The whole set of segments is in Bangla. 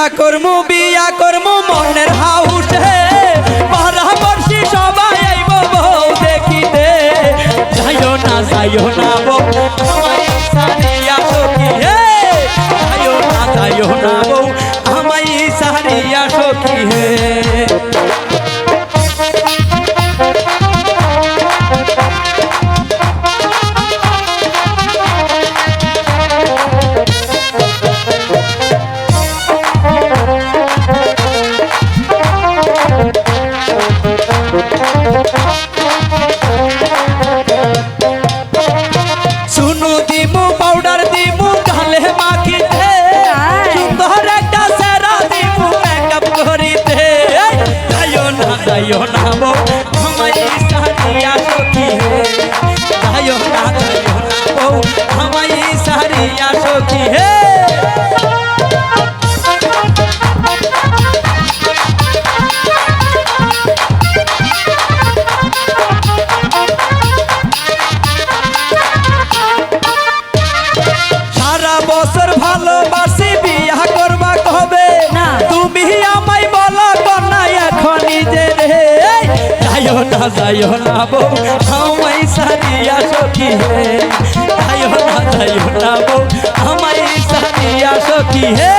বিয়া করমু বিয়া করমু, মনের হাউসে। পারা বর্ষি সবাই আইব বউ দেখিতে। যাইও না যাইও না বউ। যাইও না বউ আমায় সারিয়া সখী হে। যাইও না যাইও না বউ আমায় সারিয়া সখী হে। সারা বছর ভালোবাসি বিয়া করবা কবে? না। তুমি আমায় যাইও না যাইও না বউ আমায় সারিয়া সখী হে যাইও না যাইও না বউ আমায় সারিয়া সখী হে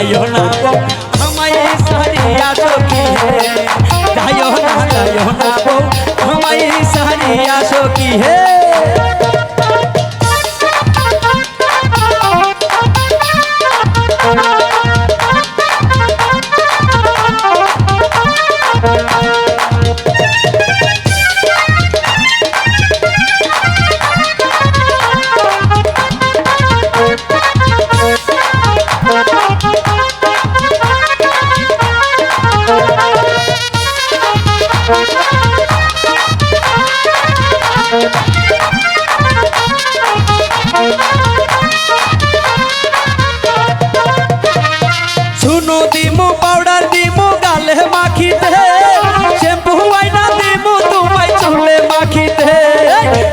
যাইও না বউ আমায় সারিয়া সখী হে যাইও না যাইও না বউ আমায় সারিয়া সখী হে শুনো দিমু, পাউডার দিমু, গালে মাখিতে। শ্যাম্পু আইনা দিমু তোমায় চুলে মাখিতে।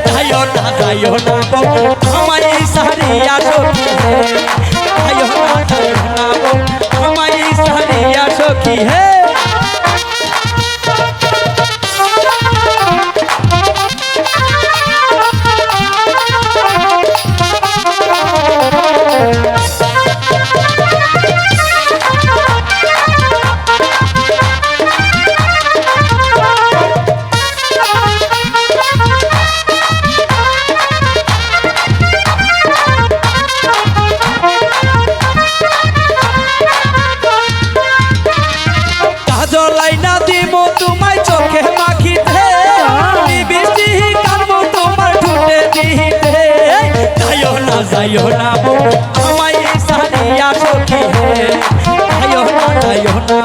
যাইও না যাইও না বউ, আমায় সারিয়া সখী হে যাইও না যাইও না বউ, আমায় সারিয়া সখী হে না যাইও না বউ আমায় সারিয়া সখী হে। না যাইও না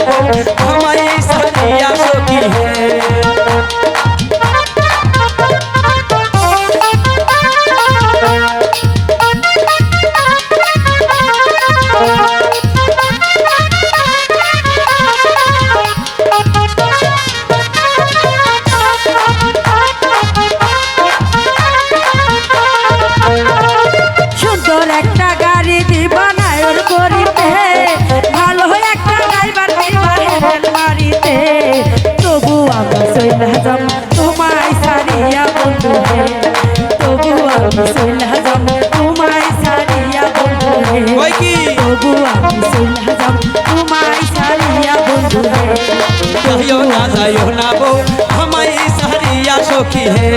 চইলা যাম তোমায় সারিয়া বন্ধু রে তবু আমি চইলা যাম তোমায় সারিয়া বন্ধু রে যাইও না যাইও না বউ আমায় সারিয়া সখী হে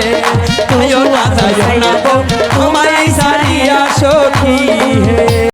যাইও না যাইও না বউ আমায় সারিয়া সখী হে